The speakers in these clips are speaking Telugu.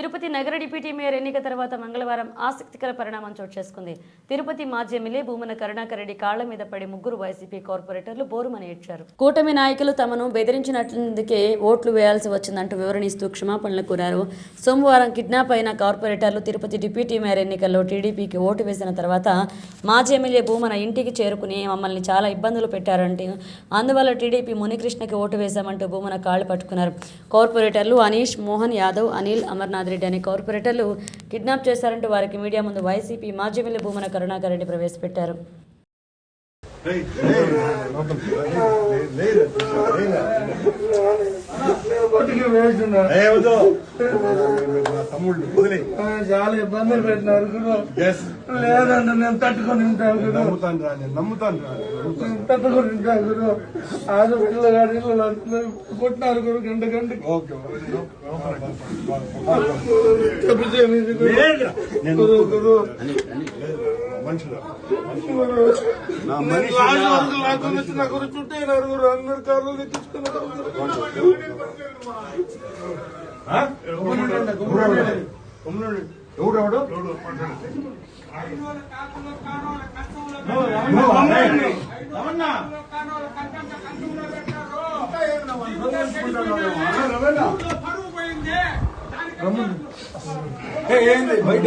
తిరుపతి నగర డిప్యూటీ మేయర్ ఎన్నిక తర్వాత మంగళవారం ఆసక్తికర పరిణామం చోటు చేసుకుంది. తిరుపతి మాజీ ఎమ్మెల్యే భూమన కరుణాకర్ రెడ్డి కాళ్ళ మీద పడి ముగ్గురు వైసీపీ కార్పొరేటర్లు బోరుమని ఏడ్చారు. కూటమి నాయకులు తమను బెదిరించినట్లందుకే ఓట్లు వేయాల్సి వచ్చిందంటూ వివరణిస్తూ క్షమాపణలు కోరారు. సోమవారం కిడ్నాప్ అయిన కార్పొరేటర్లు తిరుపతి డిప్యూటీ మేయర్ ఎన్నికల్లో టీడీపీకి ఓటు వేసిన తర్వాత మాజీ ఎమ్మెల్యే భూమన ఇంటికి చేరుకుని మమ్మల్ని చాలా ఇబ్బందులు పెట్టారంటే అందువల్ల టీడీపీ మునికృష్ణకి ఓటు వేశామంటూ భూమన కాళ్ళు పట్టుకున్నారు. కార్పొరేటర్లు అనీష్ మోహన్ యాదవ్ అనిల్ అమర్నాథ్ రెడ్డి అనే కార్పొరేటర్లు కిడ్నాప్ చేశారంటూ వారికి మీడియా ముందు వైసీపీ మాజీ ఎమ్మెల్యే భూమన కరుణాకర్ రెడ్డి ప్రవేశపెట్టారు తమ్ముళ్ళు వదిలే చాలా ఇబ్బందులు పెట్టినారు ఎస్ లేదంటే నేను తట్టుకొని ఉంటాను నమ్ముతాను రా నేను నమ్ముతాను రా తట్టుకొని ఉంటాను గురు ఆరు పిల్లలు అందరూ కొట్టినారు గురు గంట గంటకి. ఓకే చెప్పు గురు గురు మనుషులు. నా మనిషి లాస్ట్ వరకు లాక్కొని వచ్చిన గురు చుట్టేనారు గురు అందరు కార్లు తెచ్చుకున్నారు గురు. ఎవడు ఏంది? బయట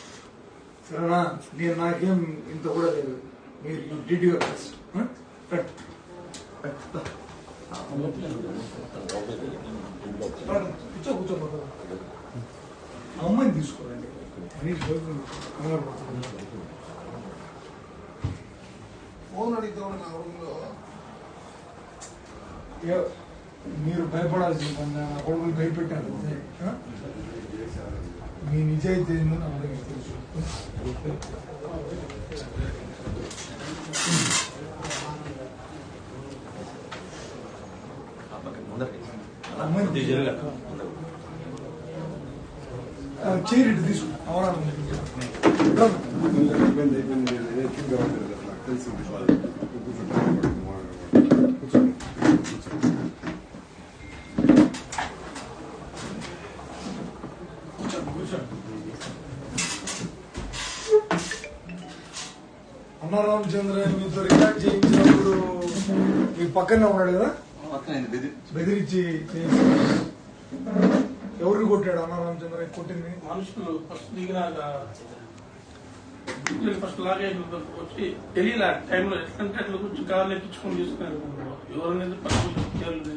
సరేనా నేను నాకేం ఇంత కూడా లేదు. మీరు యూ డిడ్ యువర్ బెస్ట్. కూర్చో కూర్చో. అమ్మాయిని తీసుకోరండి. ఫోన్ అడిగితే నా రూమ్లో ఏ- మీరు భయపడాల్సిన పని నా కొడుకులు భయపెట్టారు అంతే. ఆ? మీ నిజాయితీ ఏందో నా దగ్గర తెలుసు అమ్మాయిని తీసుకో. ఆ, చైర్ ఇటు తీసుకో అవునా అయిపోయింది అయిపోయింది నేను ఎక్కువ కావట్లేదు నాకు తెలిసింది అన్న రామచంద్ర మీతో రికార్డ్ చేయించినప్పుడు మీ పక్కనే ఉన్నాడు కదా? బెదిరించి. ఎవరిని కొట్టాడు అన్న రామచంద్ర కొట్టింది? మనుషులు ఫస్ట్ దిగినాక ఫస్ట్ లాగే వచ్చి తెలియలే టైంలో ఎట్లంటే అట్లా కూర్చొని కార్లు ఎక్కించుకొని తీసుకున్నారు ఎవరైనా ఫస్ట్ తెలియదు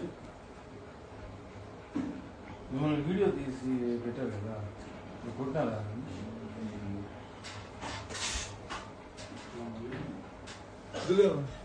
మిమ్మల్ని వీడియో తీసి పెట్టారు కదా. మీరు కొట్టారా? Juliano.